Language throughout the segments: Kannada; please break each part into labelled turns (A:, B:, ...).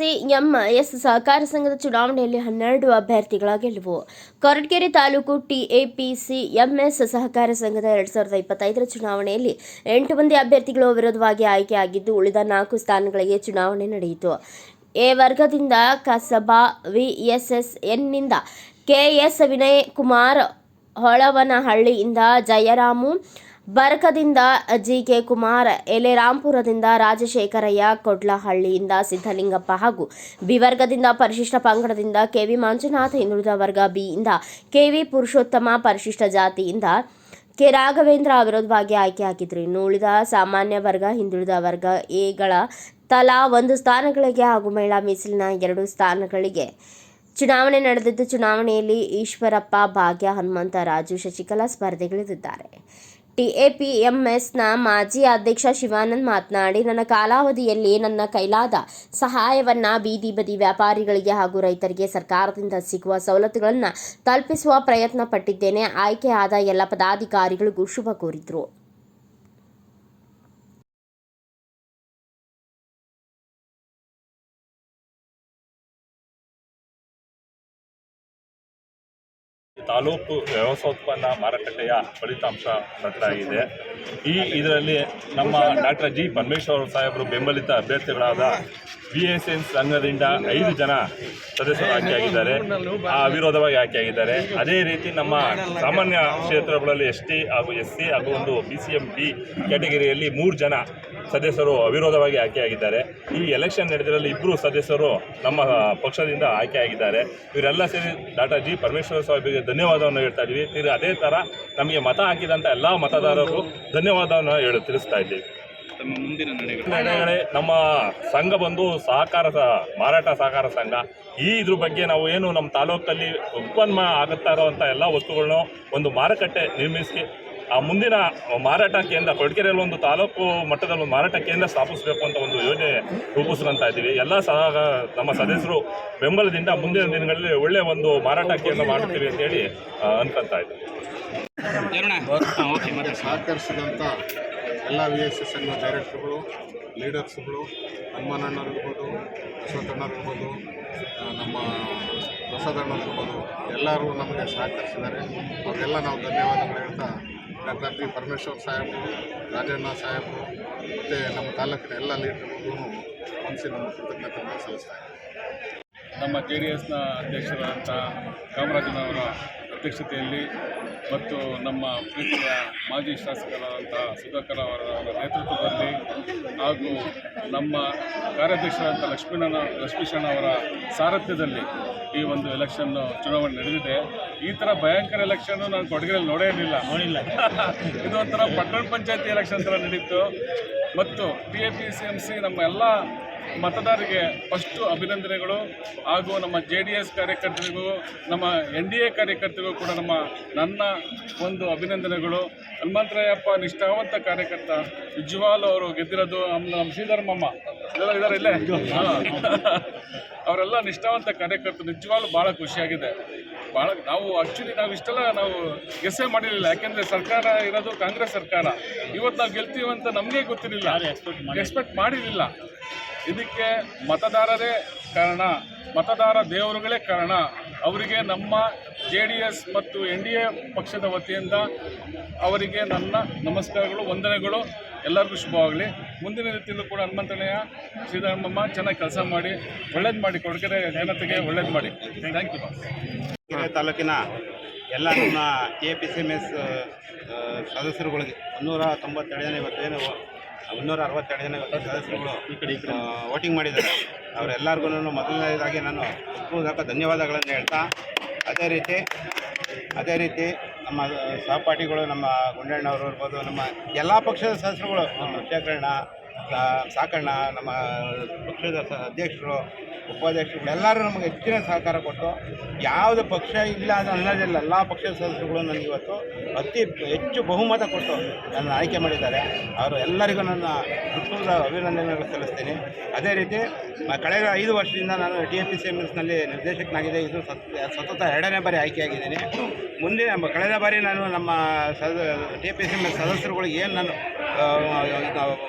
A: ಟಿಎಪಿಸಿಎಂಎಸ್ ಸಹಕಾರ ಸಂಘದ ಚುನಾವಣೆಯಲ್ಲಿ ಹನ್ನೆರಡು ಅಭ್ಯರ್ಥಿಗಳ ಗೆಲುವು ಕೊರಟಗೆರೆ ತಾಲೂಕು ಟಿಎಪಿಸಿಎಂಎಸ್ ಸಹಕಾರ ಸಂಘದ ಎರಡ್ ಸಾವಿರದ ಇಪ್ಪತ್ತೈದರ ಚುನಾವಣೆಯಲ್ಲಿ ಎಂಟು ಮಂದಿ ಅಭ್ಯರ್ಥಿಗಳು ವಿರೋಧವಾಗಿ ಆಯ್ಕೆಯಾಗಿದ್ದು, ಉಳಿದ ನಾಲ್ಕು ಸ್ಥಾನಗಳಿಗೆ ಚುನಾವಣೆ ನಡೆಯಿತು. ಎ ವರ್ಗದಿಂದ ಕಸಬಾ ವಿಎಸ್ಎಸ್ಎನ್ನಿಂದ ಕೆಎಸ್ ವಿನಯ್ ಕುಮಾರ್ ಹೊಳವನಹಳ್ಳಿಯಿಂದ ಜಯರಾಮು ಬರ್ಕದಿಂದ ಜಿಕೆ ಕುಮಾರ್ ಎಲೆರಾಂಪುರದಿಂದ ರಾಜಶೇಖರಯ್ಯ, ಕೊಡ್ಲಹಳ್ಳಿಯಿಂದ ಸಿದ್ದಲಿಂಗಪ್ಪ ಹಾಗೂ ಬಿ ವರ್ಗದಿಂದ ಪರಿಶಿಷ್ಟ ಪಂಗಡದಿಂದ ಕೆವಿ ಮಂಜುನಾಥ್ ಹಿಂದುಳಿದ ವರ್ಗ ಬಿಯಿಂದ ಕೆವಿ ಪುರುಷೋತ್ತಮ ಪರಿಶಿಷ್ಟ ಜಾತಿಯಿಂದ ಕೆ ರಾಘವೇಂದ್ರ ಅವಿರೋಧವಾಗಿ ಆಯ್ಕೆಯಾಗಿದ್ದರು ಇನ್ನು ಉಳಿದ ಸಾಮಾನ್ಯ ವರ್ಗ, ಹಿಂದುಳಿದ ವರ್ಗ ಎಗಳ ತಲಾ ಒಂದು ಸ್ಥಾನಗಳಿಗೆ ಹಾಗೂ ಮಹಿಳಾ ಮೀಸಲಿನ ಎರಡು ಸ್ಥಾನಗಳಿಗೆ ಚುನಾವಣೆ ನಡೆದಿದ್ದು, ಚುನಾವಣೆಯಲ್ಲಿ ಈಶ್ವರಪ್ಪ, ಭಾಗ್ಯ, ಹನುಮಂತ, ರಾಜು, ಶಶಿಕಲಾ ಸ್ಪರ್ಧೆಗಳಿದ್ದಾರೆ ಟಿಎಪಿಎಂಎಸ್ನ ಮಾಜಿ ಅಧ್ಯಕ್ಷ ಶಿವಾನಂದ್ ಮಾತನಾಡಿ, ನನ್ನ ಕಾಲಾವಧಿಯಲ್ಲಿ ನನ್ನ ಕೈಲಾದ ಸಹಾಯವನ್ನ ಬೀದಿ ಬದಿ ವ್ಯಾಪಾರಿಗಳಿಗೆ ಹಾಗೂ ರೈತರಿಗೆ ಸರ್ಕಾರದಿಂದ ಸಿಗುವ ಸವಲತ್ತುಗಳನ್ನು ತಲುಪಿಸುವ ಪ್ರಯತ್ನ ಪಟ್ಟಿದ್ದೇನೆ ಆಯ್ಕೆ ಆದ ಎಲ್ಲ ಪದಾಧಿಕಾರಿಗಳಿಗೂ ಶುಭ ಕೋರಿದರು.
B: ತಾಲೂಕು ವ್ಯವಸಾಯೋತ್ಪನ್ನ ಮಾರುಕಟ್ಟೆಯ ಫಲಿತಾಂಶ ಪ್ರಕಟವಾಗಿದೆ ಈ ಇದರಲ್ಲಿ ನಮ್ಮ ಡಾಕ್ಟರ್ ಜಿ ಪರಮೇಶ್ವರ ಸಾಹೇಬರು ಬೆಂಬಲಿತ ಅಭ್ಯರ್ಥಿಗಳಾದ ಬಿ ಎಸ್ ಎನ್ ಸಂಘದಿಂದ ಐದು ಜನ ಸದಸ್ಯರು ಆಯ್ಕೆಯಾಗಿದ್ದಾರೆ. ಆ ಅವಿರೋಧವಾಗಿ ಆಯ್ಕೆಯಾಗಿದ್ದಾರೆ. ಅದೇ ರೀತಿ ನಮ್ಮ ಸಾಮಾನ್ಯ ಕ್ಷೇತ್ರಗಳಲ್ಲಿ ಎಸ್ ಟಿ ಹಾಗೂ ಎಸ್ ಸಿ ಹಾಗೂ ಒಂದು ಬಿ ಸಿ ಎಂ ಬಿ ಕ್ಯಾಟಗರಿಯಲ್ಲಿ ಮೂರು ಜನ ಸದಸ್ಯರು ಅವಿರೋಧವಾಗಿ ಆಯ್ಕೆಯಾಗಿದ್ದಾರೆ. ಈ ಎಲೆಕ್ಷನ್ ನಡೆದಿರಲ್ಲಿ ಇಬ್ಬರು ಸದಸ್ಯರು ನಮ್ಮ ಪಕ್ಷದಿಂದ ಆಯ್ಕೆಯಾಗಿದ್ದಾರೆ. ಇವರೆಲ್ಲ ಸೇರಿ ಡಾಕ್ಟರ್ ಜಿ ಪರಮೇಶ್ವರ ಸಾಹೇಬಿಗೆ ಧನ್ಯವಾದವನ್ನು ಹೇಳ್ತಾ ಇದ್ದೀವಿ. ಅದೇ ಥರ ನಮಗೆ ಮತ ಹಾಕಿದಂಥ ಎಲ್ಲ ಮತದಾರರು ಧನ್ಯವಾದವನ್ನು ಹೇಳಿ ತಿಳಿಸ್ತಾ ಇದ್ದೀವಿ
C: ತಮ್ಮ ಮುಂದಿನ ನಡೆಗಳು.
B: ನಮ್ಮ ಸಂಘ ಬಂದು ಸಹಕಾರ ಮಾರಾಟ ಸಹಕಾರ ಸಂಘ. ಈ ಇದ್ರ ಬಗ್ಗೆ ನಾವು ಏನು ನಮ್ಮ ತಾಲೂಕಲ್ಲಿ ಉತ್ಪನ್ನ ಆಗುತ್ತಾ ಇರೋವಂಥ ಎಲ್ಲ ವಸ್ತುಗಳನ್ನ ಒಂದು ಮಾರುಕಟ್ಟೆ ನಿರ್ಮಿಸಿ ಆ ಮುಂದಿನ ಮಾರಾಟ ಕೇಂದ್ರ ಕೊಡಗೆರೆಯಲ್ಲಿ ಒಂದು ತಾಲೂಕು ಮಟ್ಟದಲ್ಲಿ ಒಂದು ಮಾರಾಟ ಕೇಂದ್ರ ಸ್ಥಾಪಿಸಬೇಕು ಅಂತ ಒಂದು ಯೋಜನೆ ರೂಪಿಸ್ಕೊಂತ ಇದ್ದೀವಿ. ಎಲ್ಲ ಸಹ ನಮ್ಮ ಸದಸ್ಯರು ಬೆಂಬಲದಿಂದ ಮುಂದಿನ ದಿನಗಳಲ್ಲಿ ಒಳ್ಳೆಯ ಒಂದು ಮಾರಾಟ ಕೇಂದ್ರ ಮಾಡ್ತೀವಿ ಅಂತೇಳಿ ಹೇಳಿ ಅನ್ಕೊಂತ ಇದ್ದೀವಿ
D: ಸಹಕರಿಸಿದಂಥ ಎಲ್ಲ ವಿ ಎಸ್ ಎಸ್ ಎನ್ನ ಡೈರೆಕ್ಟರ್ಗಳು ಲೀಡರ್ಸ್ಗಳು ಹನುಮಾನಣ್ಣರಿರ್ಬೋದು ಇರ್ಬೋದು ನಮ್ಮ ಪ್ರಸಾದಣ್ಣರಿರ್ಬೋದು ಎಲ್ಲರೂ ನಮಗೆ ಸಹಕರಿಸಿದ್ದಾರೆ. ಅವರೆಲ್ಲ ನಾವು ಧನ್ಯವಾದಗಳು ಹೇಳ್ತಾ ಡಾಕ್ಟರ್ ಬಿ ಪರಮೇಶ್ವರ್ ಸಾಹೇಬರು ರಾಜಣ್ಣ ಸಾಹೇಬರು ಮತ್ತು ನಮ್ಮ ತಾಲೂಕಿನ ಎಲ್ಲ ಲೀಡರ್ಗಳಿಗೂ ಮನಸ್ಸಿ ನಮ್ಮ ಕೃತಜ್ಞತೆಗಳನ್ನು ಸಲ್ಲಿಸ್ತಾ ಇದ್ದೀವಿ
E: ನಮ್ಮ ಜೆ ಡಿ ಎಸ್ನ ಅಧ್ಯಕ್ಷರಾದಂಥ ಕಾಮರಾಜನವರ ಅಧ್ಯಕ್ಷತೆಯಲ್ಲಿ ಮತ್ತು ನಮ್ಮ ಪ್ರೀತಿಯ ಮಾಜಿ ಶಾಸಕರಾದಂಥ ಸುಧಾಕರ್ ಅವರ ನೇತೃತ್ವದಲ್ಲಿ ಹಾಗೂ ನಮ್ಮ ಕಾರ್ಯಾಧ್ಯಕ್ಷರಾದಂಥ ಲಕ್ಷ್ಮೀನ ಲಕ್ಷ್ಮೀಶಣ್ಣ ಅವರ ಸಾರಥ್ಯದಲ್ಲಿ ಈ ಒಂದು ಎಲೆಕ್ಷನ್ ಚುನಾವಣೆ ನಡೆದಿದೆ. ಈ ಥರ ಭಯಂಕರ ಎಲೆಕ್ಷನ್ನು ನಾನು ಕೊಡಗಿನಲ್ಲಿ ನೋಡೇ ಇರಲಿಲ್ಲ. ನೋಡಿಲ್ಲ. ಇದು ಒಂಥರ ಪಟ್ಟಣ ಪಂಚಾಯತಿ ಎಲೆಕ್ಷನ್ ಥರ ನಡೀತು. ಮತ್ತು T A P C M C ನಮ್ಮ ಎಲ್ಲ ಮತದಾರರಿಗೆ ಫಸ್ಟು ಅಭಿನಂದನೆಗಳು ಹಾಗೂ ನಮ್ಮ ಜೆ ಡಿ ಎಸ್ ಕಾರ್ಯಕರ್ತರಿಗೂ ನಮ್ಮ ಎನ್ ಡಿ ಎ ಕಾರ್ಯಕರ್ತರಿಗೂ ಕೂಡ ನಮ್ಮ ನನ್ನ ಒಂದು ಅಭಿನಂದನೆಗಳು. ಹನುಮಂತರಾಯಪ್ಪ ನಿಷ್ಠಾವಂತ ಕಾರ್ಯಕರ್ತ ಉಜ್ವಾಲ್ ಅವರು ಗೆದ್ದಿರೋದು ನಮ್ಮ ನಮ್ಮ ಶ್ರೀಧರ್ಮಮ್ಮ. ಎಲ್ಲ ಇದ್ದಾರೆ ಇಲ್ಲೇ. ಅವರೆಲ್ಲ ನಿಷ್ಠಾವಂತ ಕಾರ್ಯಕರ್ತರು. ನಿಜವಾಗ್ಲೂ ಭಾಳ ಖುಷಿಯಾಗಿದೆ. ಭಾಳ ನಾವು ಆ್ಯಕ್ಚುಲಿ ನಾವು ಇಷ್ಟೆಲ್ಲ ನಾವು ಗೆಸ್ಸೇ ಮಾಡಿರಲಿಲ್ಲ. ಯಾಕೆಂದರೆ ಸರ್ಕಾರ ಇರೋದು ಕಾಂಗ್ರೆಸ್ ಸರ್ಕಾರ. ಇವತ್ತು ನಾವು ಗೆಲ್ತೀವಿ ಅಂತ ನಮಗೆ ಗೊತ್ತಿರಲಿಲ್ಲ. ಎಕ್ಸ್ಪೆಕ್ಟ್ ಮಾಡಿರಲಿಲ್ಲ. ಇದಕ್ಕೆ ಮತದಾರರೇ ಕಾರಣ, ಮತದಾರ ದೇವರುಗಳೇ ಕಾರಣ. ಅವರಿಗೆ ನಮ್ಮ ಜೆ ಡಿ ಎಸ್ ಮತ್ತು ಎನ್ ಡಿ ಎ ಪಕ್ಷದ ವತಿಯಿಂದ ಅವರಿಗೆ ನನ್ನ ನಮಸ್ಕಾರಗಳು, ವಂದನೆಗಳು. ಎಲ್ಲರಿಗೂ ಶುಭವಾಗಲಿ. ಮುಂದಿನ ರೀತಿಯಲ್ಲೂ ಕೂಡ ಹನುಮಂತಣ್ಣಯ್ಯ ಸಿದ್ದರಾಮಮ್ಮ ಚೆನ್ನಾಗಿ ಕೆಲಸ ಮಾಡಿ, ಒಳ್ಳೇದು ಮಾಡಿ ಕೊಡಗೆರೆ ಜನತೆಗೆ ಒಳ್ಳೇದು ಮಾಡಿ. ಥ್ಯಾಂಕ್ ಯು
F: ಕೆರೆ ತಾಲೂಕಿನ ಎಲ್ಲ ನಮ್ಮ K P C M S ಸದಸ್ಯರುಗಳಿಗೆ ಮುನ್ನೂರ ತೊಂಬತ್ತೆರಡನೇ ಇವತ್ತೇನು ಮುನ್ನೂರ ಅರವತ್ತೆರಡು ಜನ ಸದಸ್ಯರುಗಳು ವೋಟಿಂಗ್ ಮಾಡಿದ್ದಾರೆ. ಅವರೆಲ್ಲರಿಗೂ ಮೊದಲನೇದಾಗಿ ನಾನು ಹೃತ್ಪೂರ್ವಕ ಧನ್ಯವಾದಗಳನ್ನು ಹೇಳ್ತಾ, ಅದೇ ರೀತಿ ಅದೇ ರೀತಿ ನಮ್ಮ ಸಹಪಾಠಿಗಳು, ನಮ್ಮ ಗುಂಡಣ್ಣವರು ಇರ್ಬೋದು, ನಮ್ಮ ಎಲ್ಲ ಪಕ್ಷದ ಸದಸ್ಯರುಗಳು, ನಮ್ಮ ಶೇಖರಣ್ಣ ಸಾಕಣ್ಣ, ನಮ್ಮ ಪಕ್ಷದ ಅಧ್ಯಕ್ಷರು ಉಪಾಧ್ಯಕ್ಷರು ಎಲ್ಲರೂ ನಮಗೆ ಹೆಚ್ಚಿನ ಸಹಕಾರ ಕೊಟ್ಟು ಯಾವುದು ಪಕ್ಷ ಇಲ್ಲ ಅಂತ ಅನ್ನೋದಿಲ್ಲ, ಎಲ್ಲ ಪಕ್ಷದ ಸದಸ್ಯರುಗಳು ನನಗೆ ಇವತ್ತು ಅತಿ ಹೆಚ್ಚು ಬಹುಮತ ಕೊಟ್ಟು ನನ್ನ ಆಯ್ಕೆ ಮಾಡಿದ್ದಾರೆ. ಅವರು ಎಲ್ಲರಿಗೂ ನನ್ನ ಹೃತ್ಪೂರ್ವ ಅಭಿನಂದನೆಗಳು ಸಲ್ಲಿಸ್ತೀನಿ. ಅದೇ ರೀತಿ ಕಳೆದ ಐದು ವರ್ಷದಿಂದ ನಾನು T A P C M ಎಸ್ನಲ್ಲಿ ನಿರ್ದೇಶಕನಾಗಿದೆ ಇದು ಸತ್, ಸತತ ಎರಡನೇ ಬಾರಿ ಆಯ್ಕೆಯಾಗಿದ್ದೀನಿ. ಮುಂದಿನ ಕಳೆದ ಬಾರಿ ನಾನು ನಮ್ಮ ಸದ T P C M S ಸದಸ್ಯರುಗಳಿಗೆ ಏನು ನಾನು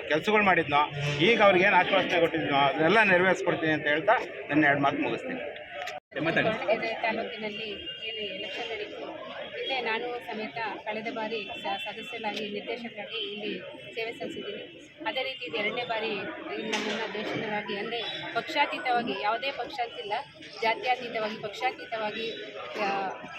F: ಕೆಲಸಗಳು ಮಾಡಿದ್ನೋ ಈಗ ಅವ್ರಿಗೆ ಏನು ಆಶ್ವಾಸನೆ ಕೊಟ್ಟಿದ್ನೋ ಅದನ್ನೆಲ್ಲ ನೆರವೇರಿಸ್ಕೊಡ್ತೀನಿ ಅಂತ ಹೇಳ್ತಾ ನನ್ನ ಎರಡು ಮಾತು ಮುಗಿಸ್ತೀನಿ.
C: ಮಾತಾಡಿ.
G: ಕೊರಟಗೆರೆ ತಾಲೂಕಿನಲ್ಲಿ ಏನು ಎಲೆಕ್ಷನ್ ಹಿಂದೆ ನಾನು ಸಮೇತ ಕಳೆದ ಬಾರಿ ಸದಸ್ಯರಾಗಿ ನಿರ್ದೇಶಕರಾಗಿ ಇಲ್ಲಿ ಸೇವೆ ಸಲ್ಲಿಸಿದ್ದೀನಿ. ಅದೇ ರೀತಿ ಇದು ಎರಡನೇ ಬಾರಿ ನಮ್ಮನ್ನು ದೇಶದರಾಗಿ ಅಂದರೆ ಪಕ್ಷಾತೀತವಾಗಿ, ಯಾವುದೇ ಪಕ್ಷ ಅಂತಿಲ್ಲ ಜಾತ್ಯಾತೀತವಾಗಿ, ಪಕ್ಷಾತೀತವಾಗಿ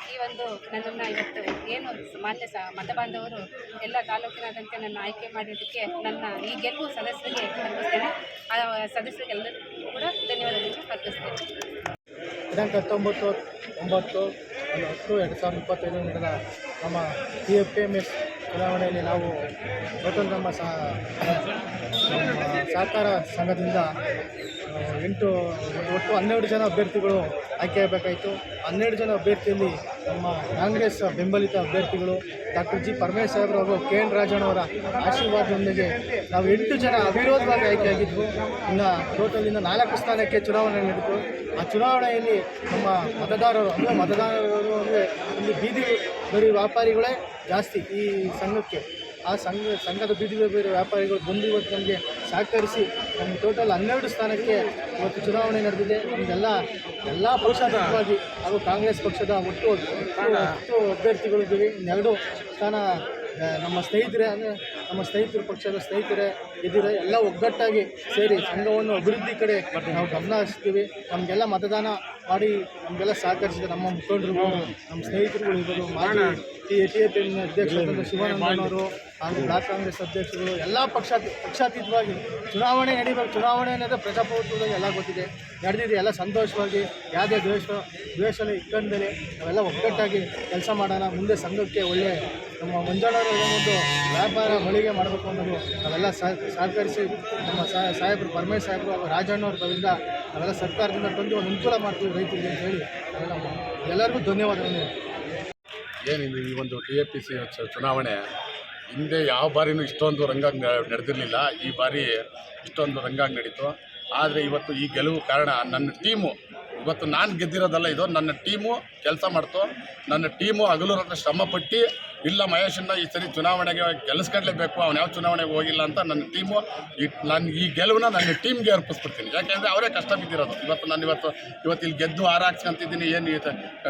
G: ಈ ಒಂದು ನನ್ನನ್ನು ಇವತ್ತು ಏನು ಮಾನ್ಯ ಸ ಮತಬಾಂಧವರು ಎಲ್ಲ ತಾಲೂಕಿನಾದಂತೆ ನನ್ನ ಆಯ್ಕೆ ಮಾಡಿದ್ದಕ್ಕೆ ನನ್ನ ಈ ಗೆಲುವು ಸದಸ್ಯರಿಗೆ ಅರ್ಪಿಸ್ತೇನೆ. ಆ, ಸದಸ್ಯರಿಗೆಲ್ಲರಿಗೂ ಕೂಡ ಧನ್ಯವಾದಗಳನ್ನು ಅರ್ಪಿಸ್ತೇನೆ.
H: ದಿನಾಂಕ ಹತ್ತೊಂಬತ್ತು, ಒಂಬತ್ತು ಹತ್ತು ಎರಡು ಸಾವಿರದ ಇಪ್ಪತ್ತೈದು ನಡೆದ ನಮ್ಮ ಪಿ ಎಫ್ ಎಂ ಎಸ್ ಚುನಾವಣೆಯಲ್ಲಿ ನಾವು ಟೋಟಲ್ ನಮ್ಮ ಸಹ ಸಹಕಾರ ಸಂಘದಿಂದ ಎಂಟು, ಒಟ್ಟು ಹನ್ನೆರಡು ಜನ ಅಭ್ಯರ್ಥಿಗಳು ಆಯ್ಕೆಯಾಗಬೇಕಾಯಿತು ಹನ್ನೆರಡು ಜನ ಅಭ್ಯರ್ಥಿಯಲ್ಲಿ ನಮ್ಮ ಕಾಂಗ್ರೆಸ್ ಬೆಂಬಲಿತ ಅಭ್ಯರ್ಥಿಗಳು ಡಾಕ್ಟರ್ ಜಿ ಪರಮೇಶ್ವರ್ ಅವರು ಹಾಗೂ ಕೆ ಎನ್ ರಾಜಣ್ಣವರ ಆಶೀರ್ವಾದದೊಂದಿಗೆ ನಾವು ಎಂಟು ಜನ ಅವಿರೋಧವಾಗಿ ಆಯ್ಕೆಯಾಗಿದ್ವು ಇನ್ನು ಟೋಟಲಿಂದ ನಾಲ್ಕು ಸ್ಥಾನಕ್ಕೆ ಚುನಾವಣೆ ನಡೆಯಿತು ಆ ಚುನಾವಣೆಯಲ್ಲಿ ನಮ್ಮ ಮತದಾರರು, ಅಂದರೆ ಮತದಾರರು ಅಂದರೆ ಇಲ್ಲಿ ಬೀದಿ ಬರೀ ವ್ಯಾಪಾರಿಗಳೇ ಜಾಸ್ತಿ ಈ ಸಂಘಕ್ಕೆ. ಆ ಸಂಘ, ಸಂಘದ ಬೀದಿ ವ್ಯಾಪಾರಿಗಳು ಬಂದು ಇವತ್ತು ನಮಗೆ ಸಹಕರಿಸಿ ನಮ್ಮ ಟೋಟಲ್ ಹನ್ನೆರಡು ಸ್ಥಾನಕ್ಕೆ ಇವತ್ತು ಚುನಾವಣೆ ನಡೆದಿದೆ. ನಮಗೆಲ್ಲ ಎಲ್ಲ ಪಕ್ಷಾತೀತವಾಗಿ ಹಾಗೂ ಕಾಂಗ್ರೆಸ್ ಪಕ್ಷದ ಒಟ್ಟು ಒಟ್ಟು ಅಭ್ಯರ್ಥಿಗಳಿದ್ದೀವಿ ಇನ್ನೆರಡು ಸ್ಥಾನ ನಮ್ಮ ಸ್ನೇಹಿತರೆ ಅಂದರೆ ನಮ್ಮ ಸ್ನೇಹಿತರ ಪಕ್ಷದ ಸ್ನೇಹಿತರೆ ಇದ್ದೀರ? ಎಲ್ಲ ಒಗ್ಗಟ್ಟಾಗಿ ಸೇರಿ ಸಂಘವನ್ನು ಅಭಿವೃದ್ಧಿ ಕಡೆ ನಾವು ಗಮನ ಹರಿಸ್ತೀವಿ. ನಮಗೆಲ್ಲ ಮತದಾನ ಮಾಡಿ ನಮಗೆಲ್ಲ ಸಹಕರಿಸಿದ ನಮ್ಮ ಮುಖಂಡರು ನಮ್ಮ ಸ್ನೇಹಿತರುಗಳು ಇರ್ಬೋದು. ಮಾಜಿ ಟಿ ಟಿ ಎ ಪಿ ಅಧ್ಯಕ್ಷರಾದ ಶಿವಾನಂದನವರು ಹಾಗೂ ಬ್ಲಾಕ್ ಕಾಂಗ್ರೆಸ್ ಅಧ್ಯಕ್ಷರು ಎಲ್ಲ ಪಕ್ಷಾತಿ, ಪಕ್ಷಾತೀತವಾಗಿ ಚುನಾವಣೆ ನಡೀಬೇಕು, ಚುನಾವಣೆ ಅನ್ನೋದು ಪ್ರಜಾಪ್ರಭುತ್ವದಾಗ ಎಲ್ಲ ಗೊತ್ತಿದೆ. ನಡೆದಿದೆ ಎಲ್ಲ ಸಂತೋಷವಾಗಿ, ಯಾವುದೇ ದ್ವೇಷ ದ್ವೇಷ ಇಟ್ಕೊಂಡ್ಮೇಲೆ ನಾವೆಲ್ಲ ಒಗ್ಗಟ್ಟಾಗಿ ಕೆಲಸ ಮಾಡೋಣ, ಮುಂದೆ ಸಂಘಕ್ಕೆ ಒಳ್ಳೆಯ ನಮ್ಮ ಮುಂಜಾನೆ ಒಂದು ವ್ಯಾಪಾರ ಮಳಿಗೆ ಮಾಡಬೇಕು ಅನ್ನೋದು ನಾವೆಲ್ಲ ಸಹ, ಸಹಕರಿಸಿ ನಮ್ಮ ಸಾಹೇಬರು ಪರಮೇಶ್ ಸಾಹೇಬರು ಹಾಗೂ ರಾಜಣ್ಣವ್ರ ಕಡೆಯಿಂದ ನಾವೆಲ್ಲ ಸರ್ಕಾರದಿಂದ ತಂದು ಒಂದು ಅನುಕೂಲ ಮಾಡ್ತೀವಿ ರೈತರಿಗೆ ಅಂತ ಹೇಳಿ ಎಲ್ಲರಿಗೂ ಧನ್ಯವಾದಗಳು
D: ಏನಿದು ಈ ಒಂದು ಟಿ ಎ ಪಿ ಸಿ ಚುನಾವಣೆ? ಹಿಂದೆ ಯಾವ ಬಾರಿನೂ ಇಷ್ಟೊಂದು ರಂಗಾಗಿ ನಡೆದಿರಲಿಲ್ಲ. ಈ ಬಾರಿ ಇಷ್ಟೊಂದು ರಂಗಾಗಿ ನಡೀತು. ಆದರೆ ಇವತ್ತು ಈ ಗೆಲುವು ಕಾರಣ ನನ್ನ ಟೀಮು. ಇವತ್ತು ನಾನು ಗೆದ್ದಿರೋದಲ್ಲ ಇದು. ನನ್ನ ಟೀಮು ಕೆಲಸ ಮಾಡ್ತು. ನನ್ನ ಟೀಮು ಹಗಲು ರಾತ್ರಿ ಶ್ರಮಪಟ್ಟು ಇಲ್ಲ ಮಹೇಶನ್ನ ಈ ಸರಿ ಚುನಾವಣೆಗೆ ಗೆಲ್ಲಿಸ್ಕೊಡ್ಲೇಬೇಕು ಅವ್ನು ಯಾವ ಚುನಾವಣೆಗೆ ಹೋಗಿಲ್ಲ ಅಂತ ನನ್ನ ಟೀಮು ಈ ನನ್ನ ಈ ಗೆಲುವನ್ನ ನನ್ನ ಟೀಮ್ಗೆ ಅರ್ಪಿಸ್ಬಿಡ್ತೀನಿ. ಯಾಕೆಂದರೆ ಅವರೇ ಕಷ್ಟ ಬಿದ್ದಿರೋದು. ಇವತ್ತು ನಾನು ಇವತ್ತು ಇವತ್ತು ಇಲ್ಲಿ ಗೆದ್ದು ಹಾರ ಹಾಕ್ಸ್ಕೊಂತಿದ್ದೀನಿ ಏನು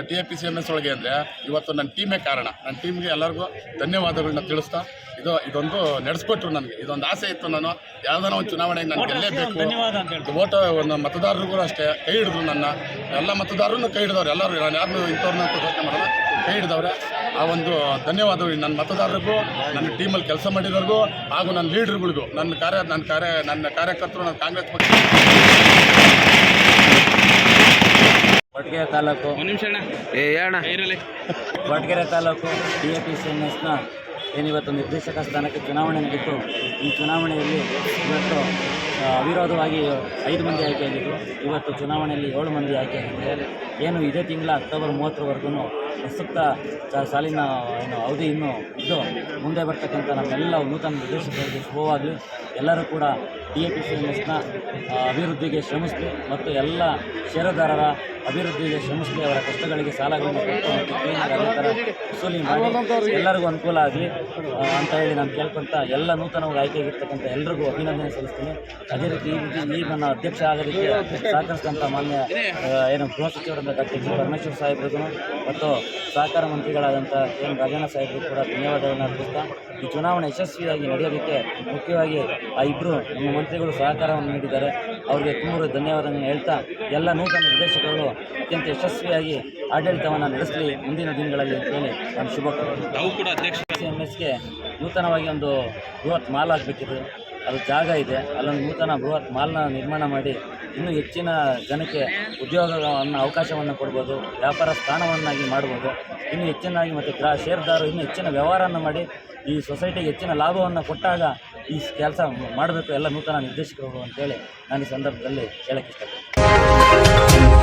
D: T A P C M S ಒಳಗೆ ಅಂದರೆ ಇವತ್ತು ನನ್ನ ಟೀಮೇ ಕಾರಣ. ನನ್ನ ಟೀಮ್ಗೆ ಎಲ್ಲರಿಗೂ ಧನ್ಯವಾದಗಳನ್ನ ತಿಳಿಸ್ತಾ ಇದು ಇದೊಂದು ನಡೆಸ್ಕೊಟ್ರು ನನಗೆ. ಇದೊಂದು ಆಸೆ ಇತ್ತು ನಾನು. ಯಾವುದೋ ಒಂದು ಚುನಾವಣೆಗೆ ನಾನು ಗೆಲ್ಲೇಬೇಕು. ಓಟ ಒಂದು ಮತದಾರರಿಗೂ ಅಷ್ಟೇ ಕೈ ಹಿಡಿದ್ರು ನನ್ನ. ಎಲ್ಲ ಮತದಾರರನ್ನು ಕೈ ಹಿಡಿದವ್ರು. ಎಲ್ಲರೂ ನಾನು ಯಾರನ್ನೂ ಇಂಥವ್ರನ್ನ ಘೋಷಣೆ ಮಾಡೋಣ ಕೈ ಹಿಡಿದವ್ರೆ. ಆ ಒಂದು ಧನ್ಯವಾದಗಳು ನನ್ನ ಮತದಾರರಿಗೂ ನನ್ನ ಟೀಮಲ್ಲಿ ಕೆಲಸ ಮಾಡಿದವ್ರಿಗೂ ಹಾಗೂ ನನ್ನ ಲೀಡ್ರ್ಗಳಿಗೂ ನನ್ನ ಕಾರ್ಯ ನನ್ನ ಕಾರ್ಯ ನನ್ನ ಕಾರ್ಯಕರ್ತರು ನನ್ನ ಕಾಂಗ್ರೆಸ್ ಪಕ್ಷ.
I: ಕೊರಟಗೆರೆ ತಾಲೂಕು.
C: ಒಂದು ನಿಮಿಷ ಅಣ್ಣ.
F: ಏ ಅಣ್ಣ.
C: ಇರಲಿ
I: Koratagere taluk D A P C N ಎಸ್ನ ಏನಿವತ್ತು ನಿರ್ದೇಶಕ ಸ್ಥಾನಕ್ಕೆ ಚುನಾವಣೆ ನಡೆಯಿತು ಈ ಚುನಾವಣೆಯಲ್ಲಿ ಇವತ್ತು ಅವಿರೋಧವಾಗಿ ಐದು ಮಂದಿ ಆಯ್ಕೆಯಾಗಿದ್ದರು ಇವತ್ತು ಚುನಾವಣೆಯಲ್ಲಿ ಏಳು ಮಂದಿ ಆಯ್ಕೆಯಾಗಿದ್ದಾರೆ. ಏನು ಇದೇ ತಿಂಗಳ ಅಕ್ಟೋಬರ್ ಮೂವತ್ತರವರೆಗೂ ಪ್ರಸಕ್ತ ಸಾಲಿನ, ಏನು, ಅವಧಿ ಇನ್ನೂ ಇದ್ದು ಮುಂದೆ ಬರ್ತಕ್ಕಂಥ ನಮ್ಮೆಲ್ಲ ನೂತನ ನಿರ್ದೇಶಕರಿಗೆ ಶುಭವಾಗಲಿ. ಎಲ್ಲರೂ ಕೂಡ D A P C M ಎಸ್ನ ಅಭಿವೃದ್ಧಿಗೆ ಶ್ರಮಿಸಲಿ ಮತ್ತು ಎಲ್ಲ ಷೇರುದಾರರ ಅಭಿವೃದ್ಧಿಗೆ ಶ್ರಮಿಸಲಿ ಅವರ ಕಷ್ಟಗಳಿಗೆ ಸಾಲಗಳನ್ನು ವಸೂಲಿ ಮಾಡಿ. ಎಲ್ಲರಿಗೂ ಅನುಕೂಲ ಆಗಲಿ. ಅಂತ ಹೇಳಿ ನಾನು ಕೇಳ್ಕೊಂತ ಎಲ್ಲ ನೂತನವಾಗಿ ಆಯ್ಕೆಯಾಗಿರ್ತಕ್ಕಂಥ ಎಲ್ರಿಗೂ ಅಭಿನಂದನೆ ಸಲ್ಲಿಸ್ತೀನಿ. ಅದೇ ರೀತಿ ಈ ರೀತಿ ಈ ನನ್ನ ಅಧ್ಯಕ್ಷ ಆಗೋದಕ್ಕೆ ಸಹಕರಿಸಿದಂಥ ಮಾನ್ಯ ಏನು ಗೃಹ ಸಚಿವರಾದ ಡಾಕ್ಟರ್ ಜಿ ಪರಮೇಶ್ವರ್ ಸಾಹೇಬ್ರಿಗೂ ಮತ್ತು ಸಹಕಾರ ಮಂತ್ರಿಗಳಾದಂಥ ಏನು ಎನ್ ರಾಜಣ್ಣ ಸಾಹೇಬ್ರಿಗೂ ಕೂಡ ಧನ್ಯವಾದಗಳನ್ನು ಅರ್ಪಿಸ್ತಾ ಈ ಚುನಾವಣೆ ಯಶಸ್ವಿಯಾಗಿ ನಡೆಯೋದಕ್ಕೆ ಮುಖ್ಯವಾಗಿ ಆ ಇಬ್ಬರು ನಮ್ಮ ಮಂತ್ರಿಗಳು ಸಹಕಾರವನ್ನು ನೀಡಿದ್ದಾರೆ. ಅವರಿಗೆ ತುಂಬ ಧನ್ಯವಾದಗಳನ್ನು ಹೇಳ್ತಾ ಎಲ್ಲ ನೂತನ ನಿರ್ದೇಶಕರು ಅತ್ಯಂತ ಯಶಸ್ವಿಯಾಗಿ ಆಡಳಿತವನ್ನು ನಡೆಸಲಿ ಮುಂದಿನ ದಿನಗಳಲ್ಲಿ ಅಂತೇಳಿ ನಾನು ಶುಭ ಕೋರ್ತೀನಿ ಎಂ ಎಸ್ಗೆ ನೂತನವಾಗಿ ಒಂದು ಬೃಹತ್ ಮಾಲ್ ಆಗಬೇಕಿದೆ ಅದು ಜಾಗ ಇದೆ, ಅಲ್ಲೊಂದು ನೂತನ ಬೃಹತ್ ಮಾಲ್ನ ನಿರ್ಮಾಣ ಮಾಡಿ ಇನ್ನೂ ಹೆಚ್ಚಿನ ಜನಕ್ಕೆ ಉದ್ಯೋಗವನ್ನು, ಅವಕಾಶವನ್ನು ಕೊಡ್ಬೋದು, ವ್ಯಾಪಾರ ಸ್ಥಾನವನ್ನಾಗಿ ಮಾಡ್ಬೋದು, ಇನ್ನೂ ಹೆಚ್ಚಿನಾಗಿ ಮತ್ತು ಗ್ರಾ ಶೇರ್ದಾರರು ಇನ್ನೂ ಹೆಚ್ಚಿನ ವ್ಯವಹಾರವನ್ನು ಮಾಡಿ ಈ ಸೊಸೈಟಿಗೆ ಹೆಚ್ಚಿನ ಲಾಭವನ್ನು ಕೊಟ್ಟಾಗ ಈ ಕೆಲಸ ಮಾಡಬೇಕು ಎಲ್ಲ ನೂತನ ನಿರ್ದೇಶಕರು ಅಂತೇಳಿ ನಾನು ಈ ಸಂದರ್ಭದಲ್ಲಿ ಹೇಳಕ್ಕೆ ಇಷ್ಟಪಡ್ತೀನಿ.